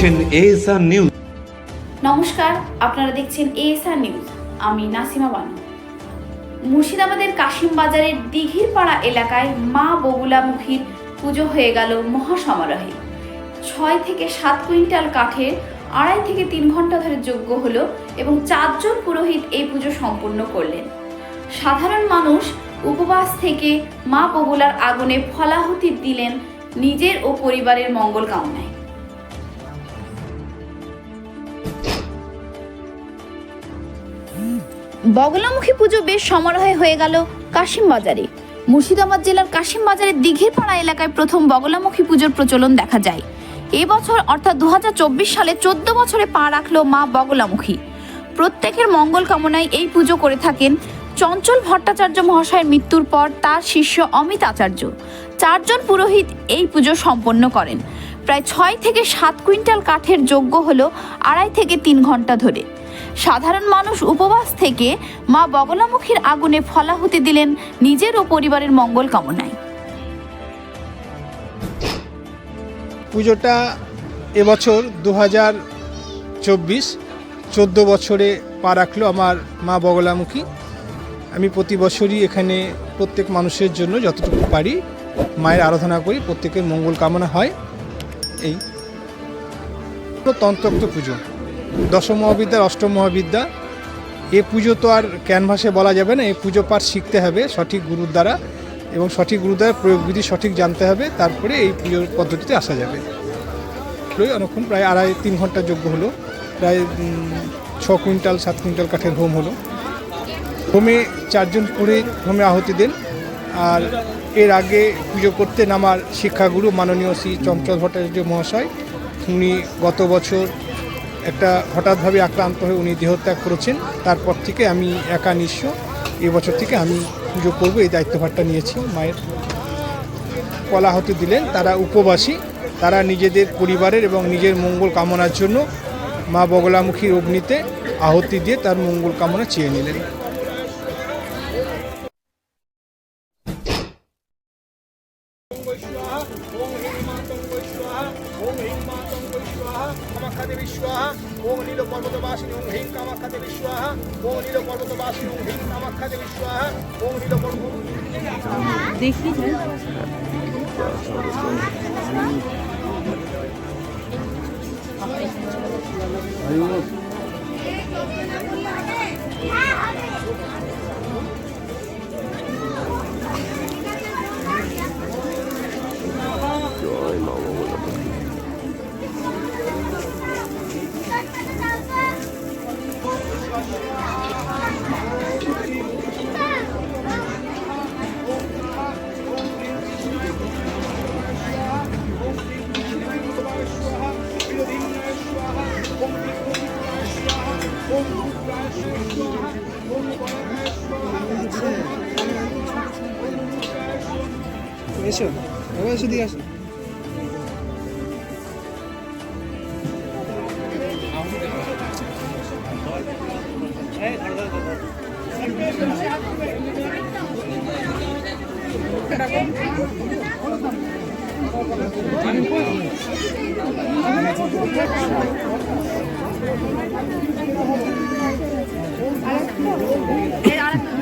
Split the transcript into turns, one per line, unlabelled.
দেখছেন ASR news
নমস্কার, আপনারা দেখছেন এএসআর নিউজ আমি নাসিমা বানু। মুর্শিদাবাদের কাশিম বাজারের দিঘির পাড়া এলাকায় মা বগুলামুখীর পুজো হয়ে গেল মহাসমারোহে। ছয় থেকে সাত কুইন্টাল কাঠের আড়াই থেকে তিন ঘণ্টা ধরে যজ্ঞ হলো এবং চারজন পুরোহিত এই পুজো সম্পূর্ণ করলেন। সাধারণ মানুষ উপবাস থেকে মা বগুলার আগুনে ফলাহুতি দিলেন নিজের ও পরিবারের মঙ্গল কামনায়। বগলামুখী পুজো বেশ সমারোহে হয়ে গেল কাশিম বাজারে মুর্শিদাবাদ জেলার কাশিম বাজারের দিঘির পাড়া এলাকায় প্রথম বগলামুখী পুজোর প্রচলন দেখা যায়। এবছর অর্থাৎ দু হাজার চব্বিশ সালে চোদ্দ বছরে পা রাখল মা বগলামুখী। প্রত্যেকের মঙ্গল কামনায় এই পুজো করে থাকেন চঞ্চল ভট্টাচার্য মহাশয়ের মৃত্যুর পর তার শিষ্য অমিত আচার্য। চারজন পুরোহিত এই পুজো সম্পন্ন করেন। প্রায় ছয় থেকে সাত কুইন্টাল কাঠের যোগ্য হলো আড়াই থেকে তিন ঘণ্টা ধরে। সাধারণ মানুষ উপবাস থেকে মা বগলামুখীর আগুনে ফলাহুতি দিলেন নিজের ও পরিবারের মঙ্গল কামনায়।
পুজোটা এবছর দু হাজার চব্বিশ চোদ্দ বছরে পা রাখল আমার মা বগলামুখী। আমি প্রতি বছরই এখানে প্রত্যেক মানুষের জন্য যতটুকু পারি মায়ের আরাধনা করি, প্রত্যেকের মঙ্গল কামনা হয়। এই। তন্ত্রক্ত পুজো। দশম মহাবিদ্যার অষ্টম মহাবিদ্যা। এ পুজো তো আর ক্যানভাসে বলা যাবে না এই পুজো পাঠ শিখতে হবে সঠিক গুরুর দ্বারা এবং সঠিক গুরুর দ্বারা প্রয়োগবিধি সঠিক জানতে হবে, তারপরে এই পুজোর পদ্ধতিতে আসা যাবে। অনেকক্ষণ, প্রায় আড়াই, তিন ঘণ্টা যোগ্য হলো। প্রায় ছ কুইন্টাল, সাত কুইন্টাল কাঠের হোম হলো। হোমে চারজন পুরোহিত হোমে আহুতি দেন। আর এর আগে পুজো করতেন আমার শিক্ষাগুরু মাননীয় শ্রী চঞ্চল ভট্টাচার্য মহাশয়। উনি গত বছর একটা হঠাৎভাবে আক্রান্ত হয়ে উনি দেহত্যাগ করেছেন। তারপর থেকে আমি একা নিঃস্ব। এবছর থেকে আমি পুজো করব, এই দায়িত্বভারটা নিয়েছি। মায়ের কলা হতে দিলেন। তারা উপবাসী। তারা নিজেদের পরিবারের এবং নিজের মঙ্গল কামনার জন্য মা বগলামুখী অগ্নিতে আহতি দিয়ে তার মঙ্গল কামনা চেয়ে নিলেন। ওম নীল পর্বতবাসিনী ওম হিং কামাখ্যা দেবী স্বাহা ওম নীল পর্বতবাসিনী ওম হিং কামাখ্যা দেবী স্বাহা ওম নীল পর্বত এসো এবার এসো দিয়ে আসো। আমি 别压了